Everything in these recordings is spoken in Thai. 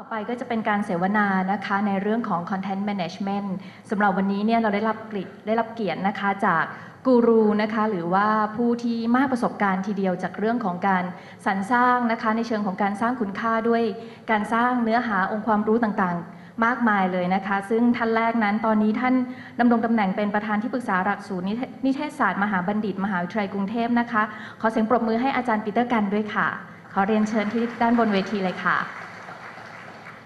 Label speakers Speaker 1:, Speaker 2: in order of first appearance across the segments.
Speaker 1: ต่อไปก็จะเป็นการเสวนานะคะในเรื่องของ Content Management สำหรับวันนี้เนี่ยเราได้รับเกียรติได้รับเกียรตินะคะจากกูรูนะคะหรือว่าผู้ที่มากประสบการณ์ทีเดียวจากเรื่องของการสรรสร้างนะคะในเชิงของการสร้างคุณค่าด้วยการสร้างเนื้อหาองค์ความรู้ต่างๆ มากมายเลยนะคะ ซึ่งท่านแรกนั้นตอนนี้ท่านดำรงตำแหน่งเป็นประธานที่ปรึกษาหลักสูตรนนิเทศศาสตร์มหาบัณฑิต มหาวิทยาลัยกรุงเทพนะคะ ขอเสียงปรบมือให้อาจารย์ปีเตอร์กันด้วยค่ะ ขอเรียนเชิญที่ด้านบนเวทีเลยค่ะ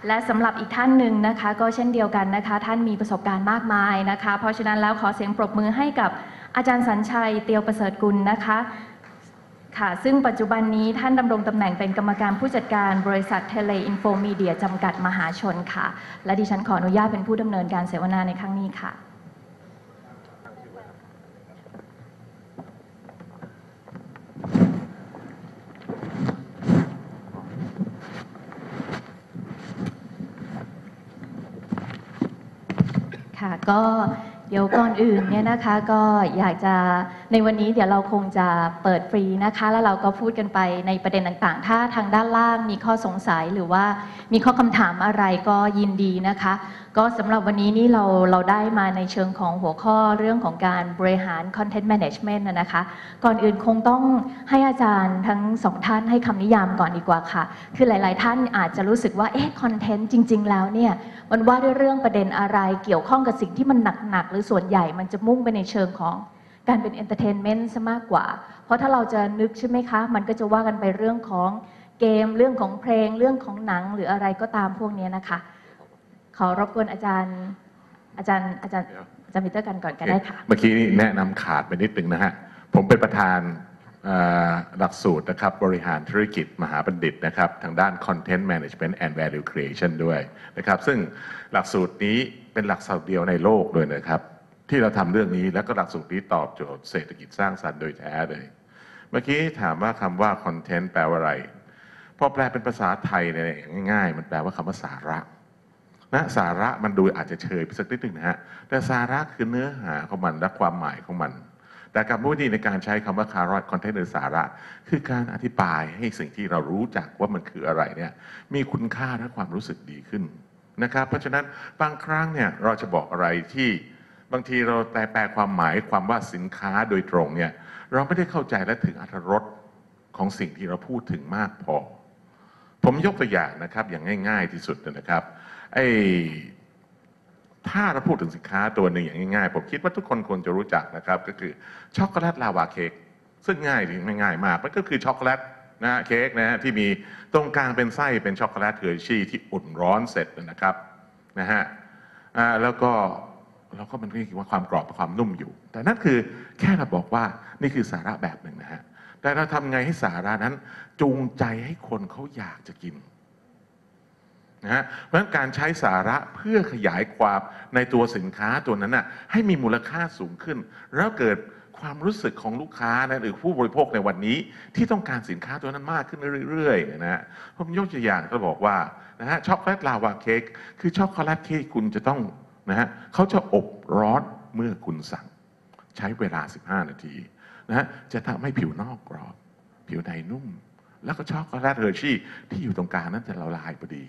Speaker 1: และสำหรับอีกท่านหนึ่งนะคะ ก็เช่นเดียวกันนะคะ ท่านมีประสบการณ์มากมายนะคะ เพราะฉะนั้นแล้วขอเสียงปรบมือให้กับอาจารย์สัญชัยเตียวประเสริฐกุลนะคะค่ะ ซึ่งปัจจุบันนี้ท่านดำรงตำแหน่งเป็นกรรมการผู้จัดการบริษัทเทเลอินโฟมีเดียจำกัดมหาชนค่ะ และดิฉันขออนุญาตเป็นผู้ดำเนินการเสวนาในครั้งนี้ค่ะ ค่ะ ก็เดี๋ยวก่อนอื่นเนี่ยนะคะก็อยากจะในวันนี้เดี๋ยวเราคงจะเปิดฟรีนะคะ แล้วเราก็พูดกันไปในประเด็นต่างๆ ถ้าทางด้านล่างมีข้อสงสัยหรือว่ามีข้อคำถามอะไรก็ยินดีนะคะ ก็สำหรับวันนี้นี่เราเราได้มาในเชิงของหัวข้อเรื่องของการบริหาร content management นะนะคะ ก่อนอื่นคงต้องให้อาจารย์ทั้งสองท่านให้คำนิยามก่อนดีกว่าค่ะ คือหลาย ๆ ท่านอาจจะรู้สึกว่าเอ๊ะคอนเทนต์จริง ๆ แล้วเนี่ย มันว่าด้วยเรื่องประเด็นอะไรเกี่ยวข้องกับสิ่งที่มันหนักๆหรือส่วนใหญ่มันจะมุ่งไปในเชิงของการเป็นเอนเตอร์เทนเมนต์ซะมากกว่า เพราะถ้าเราจะนึกใช่ไหมคะ มันก็จะว่ากันไปเรื่องของเกมเรื่องของเพลงเรื่องของหนังหรืออะไรก็ตามพวกนี้นะคะ ขอรบกวนอาจารย์อาจารย์อาจารย์อาจารย์มิเตอร์กันก่อนก็ได้ค่ะ
Speaker 2: เมื่อกี้นี่แนะนำขาดไปนิดนึงนะฮะ ผมเป็นประธาน หลักสูตรนะครับบริหารธุรกิจมหาบัณฑิตนะครับทางด้าน Content Management and Value Creation ด้วยนะครับซึ่งหลักสูตรนี้เป็นหลักสูตรเดียวในโลกด้วยนะครับ ที่เราทำเรื่องนี้แล้วก็หลักสูตรนี้ตอบโจทย์เศรษฐกิจสร้างสรรค์โดยแท้เลย เมื่อกี้ถามว่าคำว่า Content แปลว่าอะไรพอแปลเป็นภาษาไทยเนี่ยง่ายๆ มันแปลว่าคำว่าสาระนะสาระมันดูอาจจะเชยไปสักนิดหนึ่งนะฮะแต่สาระคือเนื้อหาของมันและความหมายของมัน แต่กับวิธีในการใช้คำว่าคารอดคอนเทนต์หรือสาระ คือการอธิบายให้สิ่งที่เรารู้จักว่ามันคืออะไรเนี่ยมีคุณค่าและความรู้สึกดีขึ้นนะครับ เพราะฉะนั้นบางครั้งเนี่ยเราจะบอกอะไรที่บางทีเราแปลแปลความหมายความว่าสินค้าโดยตรงเนี่ยเราไม่ได้เข้าใจและถึงอรรถรสของสิ่งที่เราพูดถึงมากพอ ผมยกตัวอย่างนะครับอย่างง่าย ๆ ที่สุดนะครับไอ้ ถ้าเราพูดถึงสินค้าตัวหนึ่งอย่างง่ายๆ ผมคิดว่าทุกคนควรจะรู้จักนะครับ ก็คือช็อกโกแลตลาวาเค้กซึ่งง่ายดีไม่ง่ายมาก มันก็คือช็อกโกแลตนะฮะเค้กนะฮะที่มีตรงกลางเป็นไส้เป็นช็อกโกแลตเฮอร์ชี่ที่อุ่นร้อนเสร็จนะครับนะฮะแล้วก็แล้วก็มันเรียก็มีความกรอบความนุ่มอยู่ แต่นั่นคือแค่เราบอกว่านี่คือสาระแบบหนึ่งนะฮะแต่เราทำไงให้สาระนั้นจูงใจให้คนเขาอยากจะกิน นะฮะเพราะฉะนั้นการใช้สาระเพื่อขยายความในตัวสินค้าตัวนั้นน่ะให้มีมูลค่าสูงขึ้น แล้วเกิดความรู้สึกของลูกค้านะหรือผู้บริโภคในวันนี้ที่ต้องการสินค้าตัวนั้นมากขึ้นเรื่อยๆนะฮะผมยกตัวอย่างก็บอกว่านะฮะช็อกโกแลตลาวาเค้กคือช็อกโกแลตที่คุณจะต้องนะฮะเขาจะอบร้อนเมื่อคุณสั่ง ใช้เวลา 15 นาทีนะฮะจะทำให้ผิวนอกกรอบ ผิวในนุ่ม แล้วก็ช็อกโกแลตเฮอร์ชี่ที่อยู่ตรงกลางนั้นจะละลายพอดี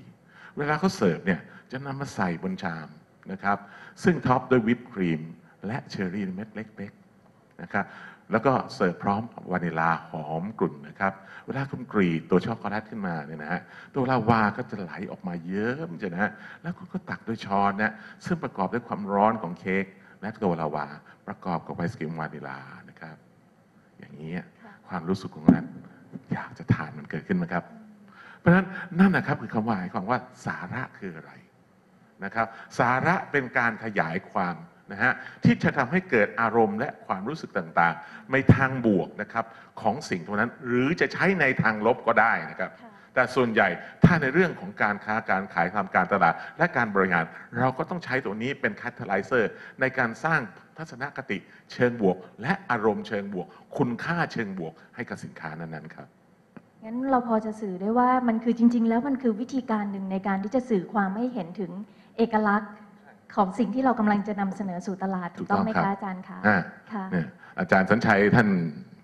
Speaker 2: เวลาเขาเสิร์ฟเนี่ยจะนำมาใส่บนชามนะครับ ซึ่งท็อปด้วยวิปครีม และเชอร์รี่เม็ดเล็กๆนะครับแล้วก็เสิร์ฟพร้อมวานิลาหอมกลุ่นนะครับ เวลาคุณกรีดตัวช็อกโกแลตขึ้นมาเนี่ยนะฮะตัวลาวาก็จะไหลออกมาเยอะมันจะนะฮะแล้วคุณก็ตักด้วยช้อนนะซึ่งประกอบด้วยความร้อนของเค้กและตัวลาวา ประกอบกับไอศกรีมวานิลานะครับ อย่างนี้ยความรู้สึกของนั้นอยากจะทานมันเกิดขึ้นไหมครับ เพราะฉะนั้นนั่นนะครับคือคำว่าหมายความว่าสาระคืออะไรนะครับ สาระเป็นการขยายความนะฮะที่จะทำให้เกิดอารมณ์และความรู้สึกต่างๆ ในทางบวกนะครับของสิ่งตรงนั้น หรือจะใช้ในทางลบก็ได้นะครับ
Speaker 1: ค่ะ
Speaker 2: แต่ส่วนใหญ่ถ้าในเรื่องของการค้าการขายทำการตลาด และการบริหาร เราก็ต้องใช้ตัวนี้เป็นคัตเทอร์ไลเซอร์ในการสร้างทัศนคติเชิงบวก และอารมณ์เชิงบวก คุณค่าเชิงบวกให้กับสินค้านั้นๆครับ
Speaker 1: งั้นเราพอจะสื่อได้ว่ามันคือจริง ๆ แล้วมันคือวิธีการหนึ่งในการที่จะสื่อความให้เห็นถึงเอกลักษณ์ของสิ่งที่เรากำลังจะนำเสนอสู่ตลาดถูกต้องไหม
Speaker 2: ถูกต้องครั
Speaker 1: คะ
Speaker 2: บ
Speaker 1: อาจารย์คะ
Speaker 2: อ่า
Speaker 1: ค่ะ
Speaker 2: เนี่ยอาจารย์สัญชัยท่าน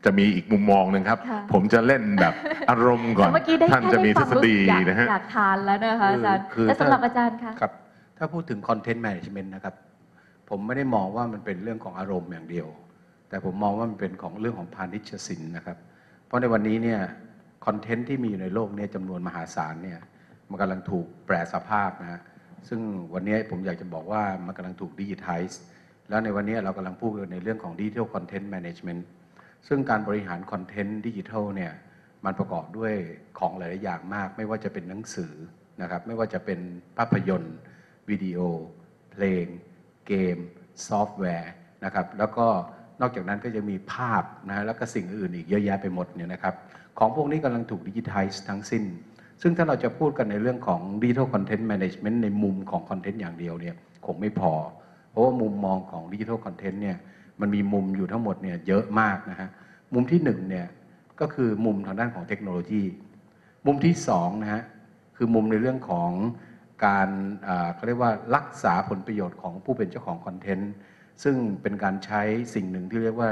Speaker 2: จะมีอีกมุมมองหนึ่งครับ
Speaker 1: ค่ะ
Speaker 2: ผมจะเล่นแบบอารมณ์ก่อน
Speaker 1: แต่เมื่อกี้ได้
Speaker 2: ท่าน
Speaker 1: แค่
Speaker 2: จะมี
Speaker 1: ได้
Speaker 2: ทฤ
Speaker 1: ฟัง
Speaker 2: ษฎี
Speaker 1: รู้สึกอยาก
Speaker 2: นะฮะ
Speaker 1: อยากทานแล้วนะคะอาจารย์
Speaker 3: คือ
Speaker 1: และสำหรับ
Speaker 3: ถ้า
Speaker 1: อาจารย์คะ
Speaker 3: ครับถ้าพูดถึง content management นะครับ ผมไม่ได้มองว่ามันเป็นเรื่องของอารมณ์อย่างเดียว แต่ผมมองว่ามันเป็นของเรื่องของพาณิชยศิลป์นะครับ เพราะในวันนี้เนี่ยค อนเทนต์ที่มีอยู่ในโลกเนี้จำนวนมหาศาลเนี่ยมันกำลังถูกแปรสภาพนะฮะซึ่งวันนี้ผมอยากจะบอกว่ามันกำลังถูกดิจิทัลแล้วในวันนี้เรากำลังพูดในเรื่องของดิจิทัลคอนเทนต์แมネจเมนต์ซึ่งการบริหารคอนเทนต์ดิจิทัลเนี่ยมันประกอบด้วยของหลายๆอย่างมาก ไม่ว่าจะเป็นหนังสือนะครับไม่ว่าจะเป็นภาพยนตร์ วิดีโอ เพลง เกม ซอฟต์แวร์นะครับแล้วก็นอกจากนั้นก็จะมีภาพนะแล้วก็สิ่งอื่นอีกเยอะแยะไปหมดเนี่ยนะครับ ของพวกนี้กำลังถูกดิจิทัลทั้งสิ้น ซึ่งถ้าเราจะพูดกันในเรื่องของดิจิทัลคอนเทนต์แมネจเมนต์ในมุมของคอนเทนต์อย่างเดียวเนี่ยคงไม่พอ เพราะว่ามุมมองของดิจิทัลคอนเทนต์เนี่ยมันมีมุมอยู่ทั้งหมดเนี่ยเยอะมากนะฮะมุมที่หนึ่งเนี่ยก็คือมุมทางด้านของเทคโนโลยี มุมที่สองนะฮะคือมุมในเรื่องของการเขาเรียกว่ารักษาผลประโยชน์ของผู้เป็นเจ้าของคอนเทนต์ซึ่งเป็นการใช้สิ่งหนึ่งที่เรียกว่า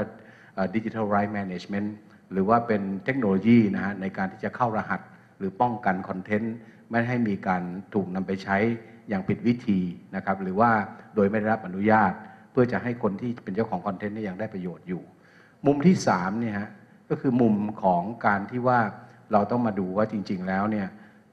Speaker 3: ดิจิทัลไรท์แมネจเมนต์ หรือว่าเป็นเทคโนโลยีนะฮะในการที่จะเข้ารหัสหรือป้องกันคอนเทนต์ไม่ให้มีการถูกนำไปใช้อย่างผิดวิธีนะครับ หรือว่าโดยไม่ได้รับอนุญาต เพื่อจะให้คนที่เป็นเจ้าของคอนเทนต์นี่ยังได้ประโยชน์อยู่ มุมที่3เนี่ยฮะก็คือมุมของการที่ว่าเราต้องมาดูว่าจริง ๆ แล้วเนี่ย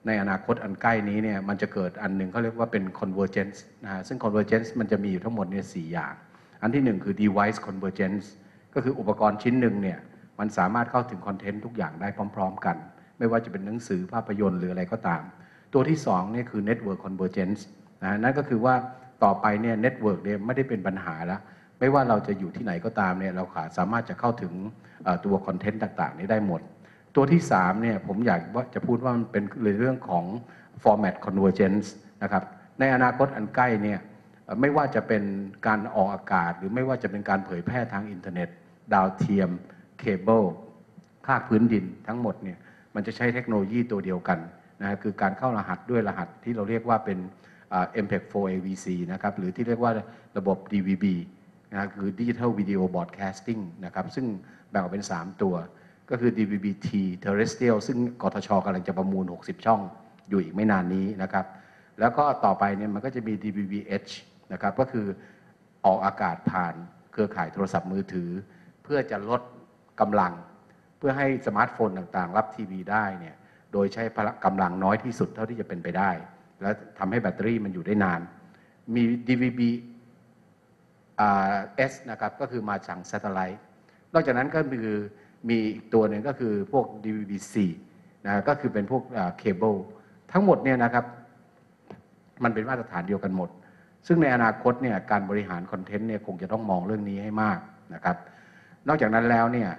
Speaker 3: ในอนาคตอันใกล้นี้เนี่ยมันจะเกิดอันหนึ่งเขาเรียกว่าเป็น convergence นะฮะซึ่ง convergence มันจะมีอยู่ทั้งหมดเนี่ยสอย่าง อันที่หนึ่งคือ device convergence ก็คืออุปกรณ์ชิ้นหนึ่งเนี่ย มันสามารถเข้าถึงคอนเทนต์ทุกอย่างได้พร้อม ๆ กัน ไม่ว่าจะเป็นหนังสือภาพยนตร์หรืออะไรก็ตาม ตัวที่สองเนี่ยคือ network convergence นะฮะนั่นก็คือว่าต่อไปเนี่ย network เนี่ยไม่ได้เป็นปัญหาแล้ว ไม่ว่าเราจะอยู่ที่ไหนก็ตามเนี่ยเราสามารถจะเข้าถึงตัวคอนเทนต์ต่างๆ นี้ได้หมด ตัวที่3เนี่ยผมอยากว่าจะพูดว่ามันเป็นเรื่องของ format convergence นะครับในอนาคตอันใกล้เนี่ยไม่ว่าจะเป็นการออกอากาศ หรือไม่ว่าจะเป็นการเผยแพร่ทางอินเทอร์เน็ต ดาวเทียม เคเบิลภาคพื้นดินทั้งหมดเนี่ยมันจะใช้เทคโนโลยีตัวเดียวกันนะฮะคือการเข้ารหัสด้วยรหัสที่เราเรียกว่าเป็น MPEG 4 AVC นะครับหรือที่เรียกว่าระบบ DVB นะฮะคือ Digital Video Broadcasting นะครับซึ่งแบ่งออกเป็น 3 ตัว ก็คือ DVB-T Terrestrial ซึ่งกทชกำลังจะประมูล 60 ช่องอยู่อีกไม่นานนี้นะครับแล้วก็ต่อไปเนี่ยมันก็จะมี DVB-H นะครับก็คือออกอากาศผ่านเครือข่ายโทรศัพท์มือถือ เพื่อจะลด กำลัง เพื่อให้สมาร์ทโฟนต่างๆ รับทีวีได้เนี่ยโดยใช้พละกำลังน้อยที่สุดเท่าที่จะเป็นไปได้ และทำให้แบตเตอรี่มันอยู่ได้นาน มี DVB S นะครับก็คือมาจาก satellite นอกจากนั้นก็คือมีอีกตัวหนึ่งก็คือพวก DVB-C นะก็คือเป็นพวกเคเบิลทั้งหมดเนี่ยนะครับมันเป็นมาตรฐานเดียวกันหมด ซึ่งในอนาคตเนี่ยการบริหารคอนเทนต์เนี่ยคงจะต้องมองเรื่องนี้ให้มากนะครับ นอกจากนั้นแล้วเนี่ย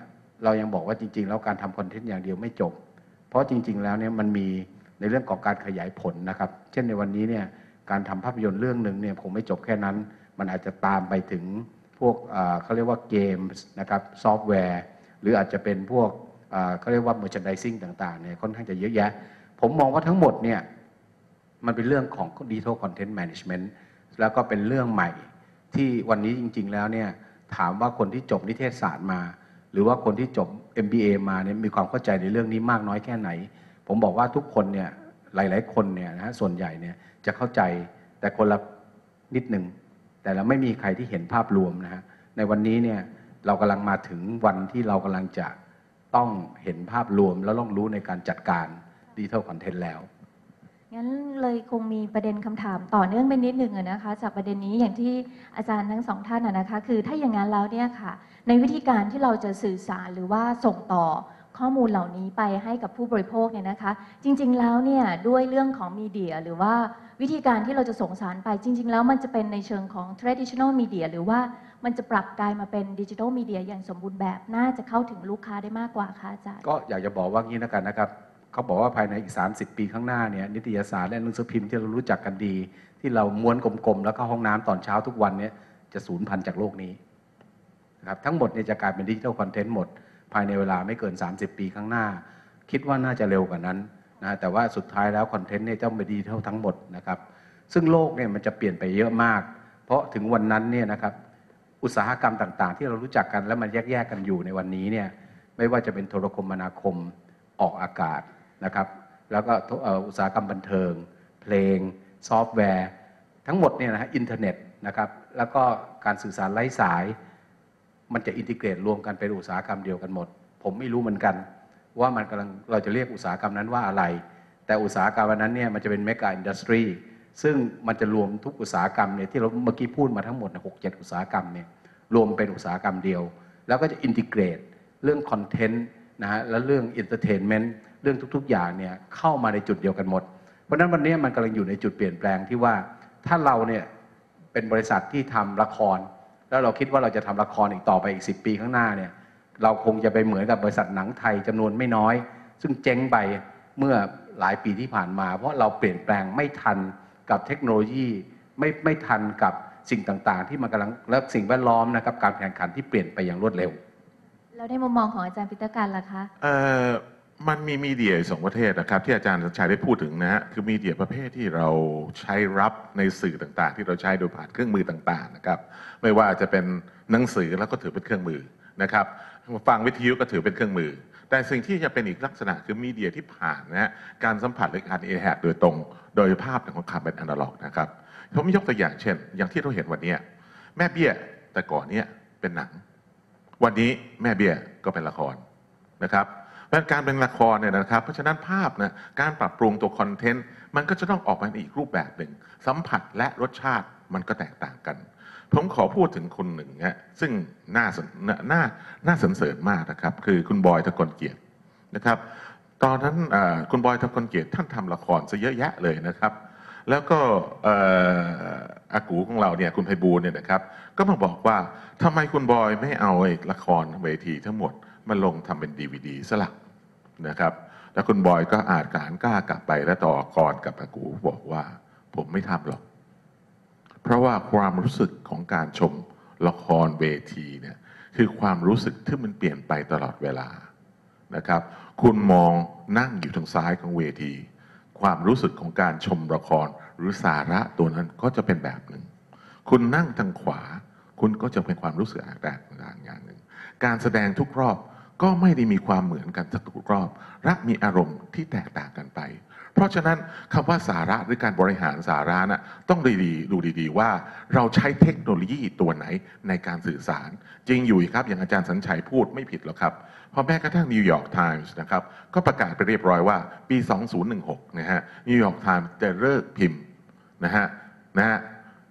Speaker 3: เรายังบอกว่าจริง ๆ แล้วการทำคอนเทนต์อย่างเดียวไม่จบ เพราะจริง ๆ แล้วเนี่ยมันมีในเรื่องของการขยายผลนะครับ เช่นในวันนี้เนี่ยการทำภาพยนตร์เรื่องหนึ่งเนี่ยคงไม่จบแค่นั้น มันอาจจะตามไปถึงพวกเขาเรียกว่าเกมส์นะครับซอฟต์แวร์ หรืออาจจะเป็นพวกเขาเรียกว่า merchandising ต่างๆเนี่ยค่อนข้างจะเยอะแยะ ผมมองว่าทั้งหมดเนี่ยมันเป็นเรื่องของ digital content management แล้วก็เป็นเรื่องใหม่ที่วันนี้จริง ๆ แล้วเนี่ย ถามว่าคนที่จบนิเทศศาสตร์มา หรือว่าคนที่จบ MBA มาเนี่ยมีความเข้าใจในเรื่องนี้มากน้อยแค่ไหน ผมบอกว่าทุกคนเนี่ยหลาย ๆ คนเนี่ยนะฮะส่วนใหญ่เนี่ยจะเข้าใจแต่คนละนิดหนึ่งแต่เราไม่มีใครที่เห็นภาพรวมนะฮะในวันนี้เนี่ยเรากำลังมาถึงวันที่เรากำลังจะต้องเห็นภาพรวมแล้วต้องรู้ในการจัดการดิจิทัลคอนเทนต์แล้ว
Speaker 1: งั้นเลยคงมีประเด็นคำถามต่อเนื่องไปนิดหนึ่งนะคะ จากประเด็นนี้อย่างที่อาจารย์ทั้งสองท่านนะคะ คือถ้าอย่างนั้นแล้วเนี่ยค่ะ ในวิธีการที่เราจะสื่อสารหรือว่าส่งต่อข้อมูลเหล่านี้ไปให้กับผู้บริโภคเนี่ยนะคะ จริง ๆ แล้วเนี่ยด้วยเรื่องของมีเดียหรือว่าวิธีการที่เราจะส่งสารไปจริง ๆ แล้วมันจะเป็นในเชิงของ traditional media หรือว่ามันจะปรับกลายมาเป็นดิจิทัลมีเดียอย่างสมบูรณ์แบบน่าจะเข้าถึงลูกค้าได้มากกว่าค่ะอาจารย์
Speaker 3: ก็อยากจะบอกว่างี้นะกันนะครับ เขาบอกว่าภายในอีก 30 ปีข้างหน้าเนี่ยนิตยสารและหนังสือพิมพ์ที่เรารู้จักกันดี ที่เราม้วนกลมๆ แล้วเข้าห้องน้ำตอนเช้าทุกวันเนี่ยจะสูญพันธุ์จากโลกนี้นะครับทั้งหมดเนี่ยจะกลายเป็นดิจิทัลคอนเทนต์หมด ภายในเวลาไม่เกิน 30 ปีข้างหน้า คิดว่าน่าจะเร็วกว่านั้นนะแต่ว่าสุดท้ายแล้วคอนเทนต์เนี่ยต้องเป็นดิจิทัลทั้งหมดนะครับซึ่งโลกเนี่ยมันจะเปลี่ยนไปเยอะมาก เพราะถึงวันนั้นเนี่ยนะครับอุตสาหกรรมต่างๆ ที่เรารู้จักกันแล้วมันแยกๆกันอยู่ในวันนี้เนี่ยไม่ว่าจะเป็นโทรคมนาคมออกอากาศ นะครับแล้วก็อุตสาหกรรมบันเทิง เพลง ซอฟต์แวร์ ทั้งหมดเนี่ยนะฮะอินเทอร์เน็ตนะครับแล้วก็การสื่อสารไร้สาย มันจะอินทิเกรตรวมกันเป็นอุตสาหกรรมเดียวกันหมด ผมไม่รู้เหมือนกัน ว่ามันกำลังเราจะเรียกอุตสาหกรรมนั้นว่าอะไร แต่อุตสาหกรรมนนั้นเนี่ยมันจะเป็นเมกะอินดัสทรีซึ่งมันจะรวมทุกอุตสาหกรรมเนี่ยที่เราเมื่อกี้พูดมาทั้งหมดหกเจ็ดอุตสาหกรรมเนี่ยรวมเป็นอุตสาหกรรมเดียว แล้วก็จะอินทิเกรตเรื่องคอนเทนต์ นะฮะและเรื่องอินเตอร์เทนเมนต์เรื่องทุกๆ อย่างเนี่ยเข้ามาในจุดเดียวกันหมด เพราะฉะนั้นวันนี้มันกำลังอยู่ในจุดเปลี่ยนแปลงที่ว่าถ้าเราเนี่ยเป็นบริษัทที่ทำละคร แล้วเราคิดว่าเราจะทำละครอีกต่อไปอีก 10 ปีข้างหน้าเนี่ยเราคงจะไปเหมือนกับบริษัทหนังไทยจำนวนไม่น้อย ซึ่งเจ๊งไปเมื่อหลายปีที่ผ่านมา เพราะเราเปลี่ยนแปลงไม่ทันกับเทคโนโลยีไม่ไม่ทันกับสิ่งต่างๆ ที่มันกำลังและสิ่งแวดล้อมนะครับการแข่งขันที่เปลี่ยนไปอย่างรวดเร็ว
Speaker 1: แล้วในมุมมองของอาจารย์ปีเตกันล่ะคะ
Speaker 2: เอ่อมันมีมีเดียสองประเทศนะครับ ที่อาจารย์ชัยได้พูดถึงนะฮะคือมีเดียประเภทที่เราใช้รับในสื่อต่างๆ ที่เราใช้โดยผ่านเครื่องมือต่างๆนะครับไม่ว่าจะเป็นหนังสือแล้วก็ถือเป็นเครื่องมือนะครับฟังวิทยุก็ถือเป็นเครื่องมือ แต่สิ่งที่จะเป็นอีกลักษณะคือมีเดียที่ผ่านนะฮะการสัมผัสหรือการเอแฮโดยตรง โดยภาพของคำเป็นอนาล็อกนะครับผมยกตัวอย่างเช่น อย่างที่เราเห็นวันนี้แม่เบี้ยแต่ก่อนเนี้ยเป็นหนัง วันนี้แม่เบี้ยก็เป็นละครนะครับเพราะการเป็นละครเนี่ยนะครับ เพราะฉะนั้นภาพนะการปรับปรุงตัวคอนเทนต์มันก็จะต้องออกมาในอีกรูปแบบหนึ่ง สัมผัสและรสชาติมันก็แตกต่างกัน ผมขอพูดถึงคนหนึ่งฮะซึ่งน่าสนน่าน่าน่าสนเสริญมากนะครับ คือคุณบอยทะกลเกียรตินะครับ ตอนนั้นคุณบอยทะกลเกียรติท่านทำละครซะเยอะแยะเลยนะครับ แล้วก็อากูของเราเนี่ยคุณไพบูลเนี่ยนะครับ ก็มาบอกว่าทำไมคุณบอยไม่เอาอละครเวทีทั้งหมดมาลงทำเป็นดีวดีสลักนะครับ แล้วคุณบอยก็อาจการกล้ากลับไปและต่อกรกับอากูบอกว่า ผมไม่ทำหรอก เพราะว่าความรู้สึกของการชมละครเวทีเนี่ยคือความรู้สึกที่มันเปลี่ยนไปตลอดเวลานะครับ คุณมองนั่งอยู่ทางซ้ายของเวที ความรู้สึกของการชมละครหรือสาระตัวนั้นก็จะเป็นแบบหนึ่ง คุณนั่งทางขวา คุณก็จะเป็นความรู้สึกแตกต่างอย่างหนึ่ง การแสดงทุกรอบก็ไม่ได้มีความเหมือนกันทุกรอบและมีอารมณ์ที่แตกต่างกันไป เพราะฉะนั้นคำว่าสาระหรือการบริหารสาระน่ะต้องดีๆดูดีๆว่าเราใช้เทคโนโลยีตัวไหนในการสื่อสาร จริงอยู่ครับ อย่างอาจารย์สัญชัยพูดไม่ผิดหรอกครับเพราะแม้กระทั่งนิวยอร์กไทมส์นะครับก็ประกาศไปเรียบร้อยว่าปี 2016 นะฮะนิวยอร์กไทมส์จะเลิกพิมพ์นะฮะนะฮะ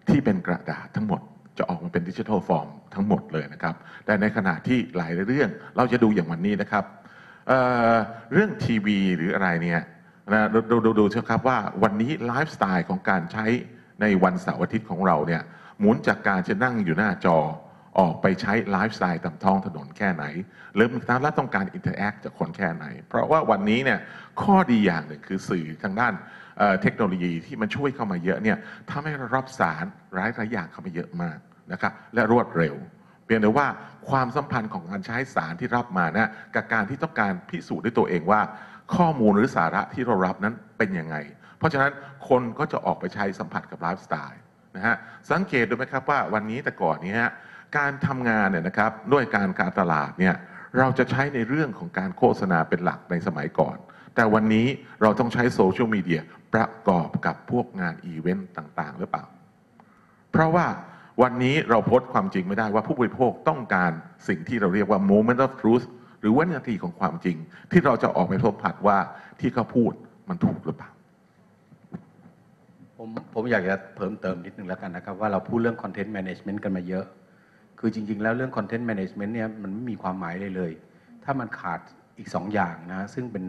Speaker 2: ที่เป็นกระดาษทั้งหมดจะออกมาเป็นดิจิทัลฟอร์มทั้งหมดเลยนะครับ แต่ในขณะที่หลายเรื่องเราจะดูอย่างวันนี้นะครับเเรื่องทีวีหรืออะไรเนี่ย นะดูดูดูเถอะครับว่าวันนี้ไลฟ์สไตล์ของการใช้ในวันเสาร์อาทิตย์ของเราเนี่ยหมุนจากการจะนั่งอยู่หน้าจอออกไปใช้ไลฟ์สไตล์ตามท้องถนนแค่ไหน หรือทางและต้องการอินเทอร์แอคจากคนแค่ไหน เพราะว่าวันนี้เนี่ยข้อดีอย่างหนึ่งคือสื่อทางด้านเทคโนโลยีที่มันช่วยเข้ามาเยอะเนี่ยทำให้เรารับสารหลายหลายอย่างเข้ามาเยอะมากนะครับและรวดเร็ว เพียงแต่ว่าความสัมพันธ์ของการใช้สารที่รับมานะกับการที่ต้องการพิสูจน์ด้วยตัวเองว่า ข้อมูลหรือสาระที่เรารับนั้นเป็นยังไง เพราะฉะนั้นคนก็จะออกไปใช้สัมผัสกับไลฟ์สไตล์นะฮะสังเกตดูไหมครับว่าวันนี้แต่ก่อนนี้ฮะการทำงานเนี่ยนะครับด้วยการการตลาดเนี่ยเราจะใช้ในเรื่องของการโฆษณาเป็นหลักในสมัยก่อน แต่วันนี้เราต้องใช้โซเชียลมีเดียประกอบกับพวกงานอีเวนต์ต่างๆ หรือเปล่า เพราะว่าวันนี้เราพดความจริงไม่ได้ว่าผู้บริโภคต้องการสิ่งที่เราเรียกว่า moment of truth รือว่านาทีของความจริง ที่เราจะออกไปพบผัดว่าที่เขาพูดมันถูกหรือเปล่า
Speaker 3: ผมผมอยากจะเพิ่มเติมนิดนึงแล้วกันนะครับ ว่าเราพูดเรื่อง content management กันมาเยอะ คือจริง ๆ แล้วเรื่อง content management เนี่ยมันไม่มีความหมายเลยเลย ถ้ามันขาดอีก 2 อย่างนะซึ่งเป็น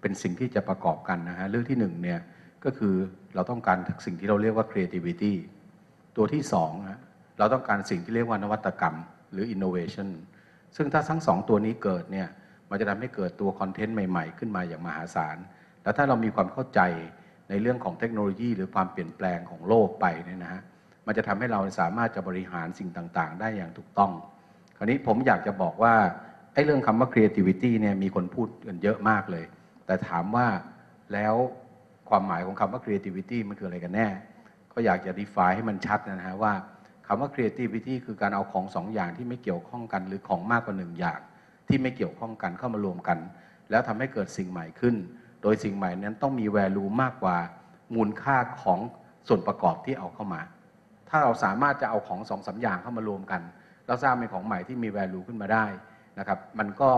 Speaker 3: เป็นสิ่งที่จะประกอบกันนะฮะเรื่องที่หนึ่งเนี่ยก็คือเราต้องการสิ่งที่เราเรียกว่า creativity ตัวที่สองนะเราต้องการสิ่งที่เรียกว่านวัตกรรมหรือ innovation ซึ่งถ้าทั้งสองตัวนี้เกิดเนี่ยมันจะทำให้เกิดตัวคอนเทนต์ใหม่ ๆ ขึ้นมาอย่างมหาศาล แล้วถ้าเรามีความเข้าใจในเรื่องของเทคโนโลยี หรือความเปลี่ยนแปลงของโลกไปเนี่ยนะฮะ มันจะทำให้เราสามารถจะบริหารสิ่งต่างๆ ได้อย่างถูกต้อง คราวนี้ผมอยากจะบอกว่าไอ้เรื่องคำว่า creativity เนี่ยมีคนพูดกันเยอะมากเลย แต่ถามว่าแล้วความหมายของคำว่า creativity มันคืออะไรกันแน่ ก็อยากจะ define ให้มันชัดนะฮะว่า คำว่า creativity คือการเอาของสองอย่างที่ไม่เกี่ยวข้องกัน หรือของมากกว่าหนึ่งอย่าง ที่ไม่เกี่ยวข้องกันเข้ามารวมกัน แล้วทำให้เกิดสิ่งใหม่ขึ้น โดยสิ่งใหม่นั้นต้องมี value มากกว่ามูลค่าของส่วนประกอบที่เอาเข้ามา ถ้าเราสามารถจะเอาของสองสามอย่างเข้ามารวมกัน แล้วสร้างเป็นของใหม่ที่มี value ขึ้นมาได้นะครับมันก็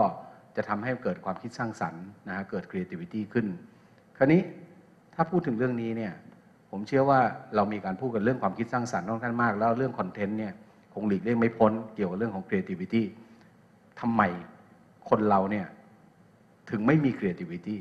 Speaker 3: จะทำให้เกิดความคิดสร้างสรรค์นะฮะเกิด creativity ขึ้น คราวนี้ถ้าพูดถึงเรื่องนี้เนี่ย ผมเชื่อว่าเรามีการพูดกันเรื่องความคิดสร้างสรรค์ค่อนข้างมาก แล้วเรื่องคอนเทนต์เนี่ยคงหลีกเลี่ยงไม่พ้นเกี่ยวกับเรื่องของ creativity ทำไมคนเราเนี่ยถึงไม่มี creativity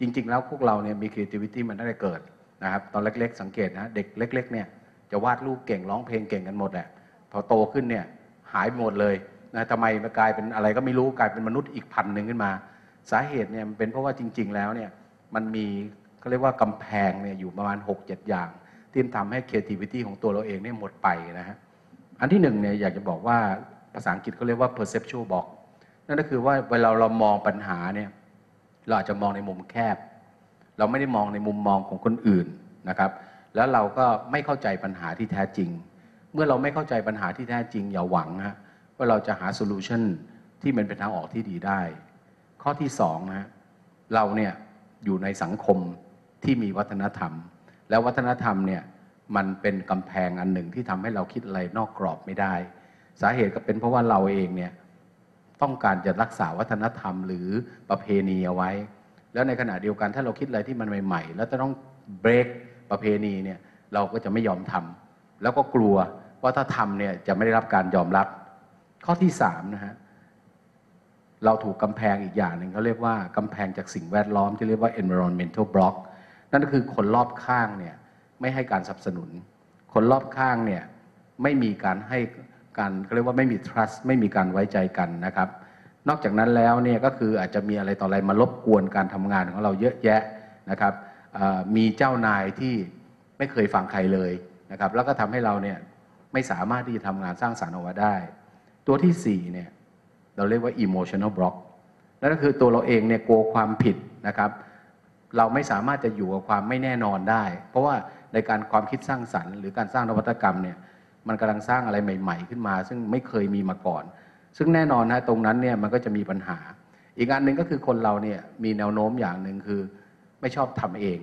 Speaker 3: จริง ๆ แล้วพวกเราเนี่ยมี creativity มันตั้งแต่เกิดนะครับตอนเล็ก ๆ สังเกตนะเด็กเล็ก ๆ เนี่ยจะวาดรูปเก่งร้องเพลงเก่งกันหมดแหละพอโตขึ้นเนี่ยหายไปหมดเลยนะทำไมมากลายเป็นอะไรก็ไม่รู้กลายเป็นมนุษย์อีกพันหนึ่งขึ้นมา สาเหตุเนี่ยมันเป็นเพราะว่าจริง ๆ แล้วเนี่ยมันมี เขาเรียกว่ากำแพงเนี่ยอยู่ประมาณ 6-7 อย่าง ที่ทำให้ creativity ของตัวเราเองเนี่ยหมดไปนะฮะอันที่หนึ่งเนี่ยอยากจะบอกว่าภาษาอังกฤษเขาเรียกว่า perceptual block นั่นก็คือว่าเวลาเรามองปัญหาเนี่ยเราอาจจะมองในมุมแคบ เราไม่ได้มองในมุมมองของคนอื่นนะครับ แล้วเราก็ไม่เข้าใจปัญหาที่แท้จริง เมื่อเราไม่เข้าใจปัญหาที่แท้จริง อย่าหวังฮะว่าเราจะหาโซลูชันที่มันเป็นทางออกที่ดีได้ ข้อที่สองนะฮะเราเนี่ยอยู่ในสังคม ที่มีวัฒนธรรม แล้ววัฒนธรรมเนี่ยมันเป็นกำแพงอันหนึ่งที่ทำให้เราคิดอะไรนอกกรอบไม่ได้ สาเหตุก็เป็นเพราะว่าเราเองเนี่ยต้องการจะรักษาวัฒนธรรม หรือประเพณีเอาไว้ แล้วในขณะเดียวกันถ้าเราคิดอะไรที่มันใหม่ ๆ แล้วจะต้องเบรกประเพณีเนี่ยเราก็จะไม่ยอมทำแล้วก็กลัวว่าถ้าทำเนี่ยจะไม่ได้รับการยอมรับ ข้อที่สามนะฮะเราถูกกำแพงอีกอย่างหนึ่งเขาเรียกว่ากำแพงจากสิ่งแวดล้อมที่เรียกว่า environmental block นั่นก็คือคนรอบข้างเนี่ยไม่ให้การสนับสนุน คนรอบข้างเนี่ยไม่มีการให้การเรียกว่าไม่มี trust ไม่มีการไว้ใจกันนะครับ นอกจากนั้นแล้วเนี่ยก็คืออาจจะมีอะไรต่ออะไรมารบกวนการทำงานของเราเยอะแยะนะครับมีเจ้านายที่ไม่เคยฟังใครเลยนะครับแล้วก็ทำให้เราเนี่ยไม่สามารถที่จะทำงานสร้างสรรค์ออกมาได้ ตัวที่สี่เนี่ยเราเรียกว่า emotional block นั่นก็คือตัวเราเองเนี่ยกลัวความผิดนะครับ เราไม่สามารถจะอยู่กับความไม่แน่นอนได้ เพราะว่าในการความคิดสร้างสรรค์หรือการสร้างนวัตกรรมเนี่ยมันกำลังสร้างอะไรใหม่ ๆ ขึ้นมา ซึ่งไม่เคยมีมาก่อน ซึ่งแน่นอนนะตรงนั้นเนี่ยมันก็จะมีปัญหา อีกอันหนึ่งก็คือคนเราเนี่ยมีแนวโน้มอย่างหนึ่งคือ ไม่ชอบทำเอง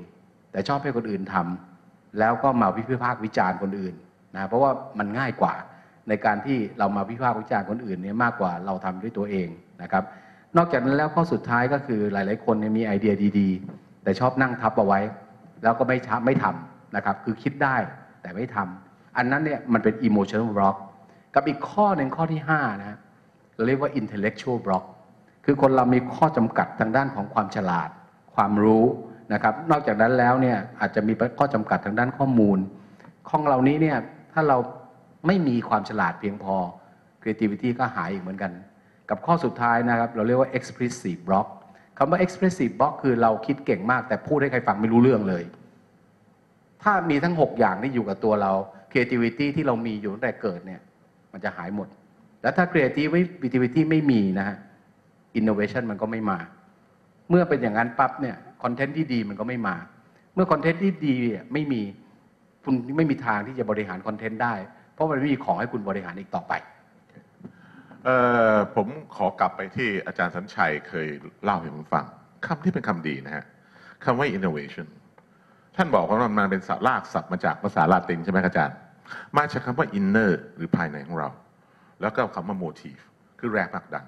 Speaker 3: แต่ชอบให้คนอื่นทำแล้วก็มาวิพากษ์วิจารณ์คนอื่นนะเพราะว่ามันง่ายกว่าในการที่เรามาวิพากษ์วิจารณ์คนอื่นเนี่ยมากกว่าเราทำด้วยตัวเองนะครับ นอกจากนั้นแล้วข้อสุดท้ายก็คือหลาย ๆ คนเนี่ยมีไอเดียดี ๆ แต่ชอบนั่งทับเอาไว้ แล้วก็ไม่ทำไม่ทำนะครับ คือคิดได้แต่ไม่ทำอันนั้นเนี่ยมันเป็น emotional block กับอีกข้อหนึ่งข้อที่5นะฮะเราเรียกว่า intellectual block คือคนเรามีข้อจำกัดทางด้านของความฉลาด ความรู้นะครับ นอกจากนั้นแล้วเนี่ยอาจจะมีข้อจำกัดทางด้านข้อมูล ของเหล่านี้เนี่ยถ้าเราไม่มีความฉลาดเพียงพอ creativity ก็หายอีกเหมือนกัน กับข้อสุดท้ายนะครับ เราเรียกว่า expressive block คำว่า expressive block คือเราคิดเก่งมาก แต่พูดให้ใครฟังไม่รู้เรื่องเลย ถ้ามีทั้ง 6 อย่างที่อยู่กับตัวเรา creativity ที่เรามีอยู่ตั้งแต่เกิดเนี่ย มันจะหายหมด แล้วถ้า creativity ไม่มีนะฮะ innovation มันก็ไม่มา เมื่อเป็นอย่างนั้นปั๊บเนี่ยคอนเทนต์ที่ดีมันก็ไม่มา เมื่อคอนเทนต์ที่ดีไม่มีคุณไม่มีทางที่จะบริหารคอนเทนต์ได้ เพราะมันไม่มีของให้คุณบริหารอีกต่อไป
Speaker 2: เอ่อผมขอกลับไปที่อาจารย์สัญชัยเคยเล่าให้ผมฟังคำที่เป็นคำดีนะฮะคำว่า innovation ท่านบอกว่ามันเป็นลากศัพท์มาจากภาษาลาตินใช่ไหมครับอาจารย์ มาจากคำว่า inner หรือภายในของเรา แล้วก็คำว่า motive คือแรงผลักดัน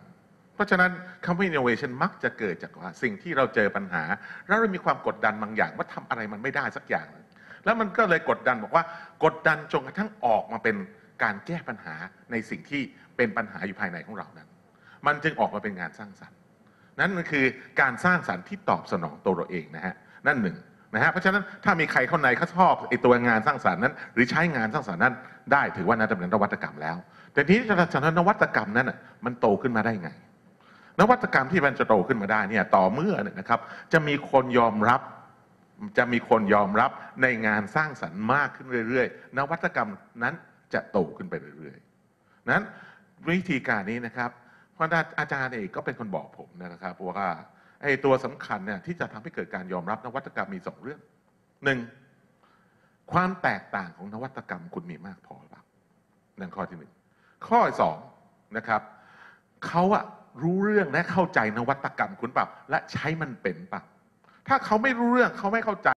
Speaker 2: เพราะฉะนั้นคำว่า innovation มักจะเกิดจากว่าสิ่งที่เราเจอปัญหา แล้วเรามีความกดดันบางอย่างว่าทำอะไรมันไม่ได้สักอย่าง แล้วมันก็เลยกดดันบอกว่ากดดันจนกระทั่งออกมาเป็นการแก้ปัญหาในสิ่งที่ เป็นปัญหาอยู่ภายในของเรานั้น มันจึงออกมาเป็นงานสร้างสรรค์ นั่นมันคือการสร้างสรรค์ที่ตอบสนองตัวเราเองนะฮะนั่นหนึ่งนะฮะเพราะฉะนั้นถ้ามีใครเข้าในเขาชอบไอ้ตัวงานสร้างสรรค์นั้น หรือใช้งานสร้างสรรค์นั้น ได้ถือว่านั่นเป็นนวัตกรรมแล้ว แต่ทีนี้จากนั้นนวัตกรรมนั้นน่ะมันโตขึ้นมาได้ไง นวัตกรรมที่มันจะโตขึ้นมาได้เนี่ยต่อเมื่อนนะครับจะมีคนยอมรับจะมีคนยอมรับในงานสร้างสรรค์มากขึ้นเรื่อย ๆ นวัตกรรมนั้นจะโตขึ้นไปเรื่อย ๆ นั้น วิธีการนี้นะครับ เพราะอาจารย์เองก็เป็นคนบอกผมนะครับว่าไอ้ตัวสำคัญเนี่ยที่จะทำให้เกิดการยอมรับนวัตกรรมมีสองเรื่องหนึ่งความแตกต่างของนวัตกรรมคุณมีมากพอหรือเปล่านั่นข้อที่หนึ่งข้อสองนะครับเขาอะรู้เรื่องและเข้าใจนวัตกรรมคุณเปล่าและใช้มันเป็นเปล่าถ้าเขาไม่รู้เรื่องเขาไม่เข้าใจ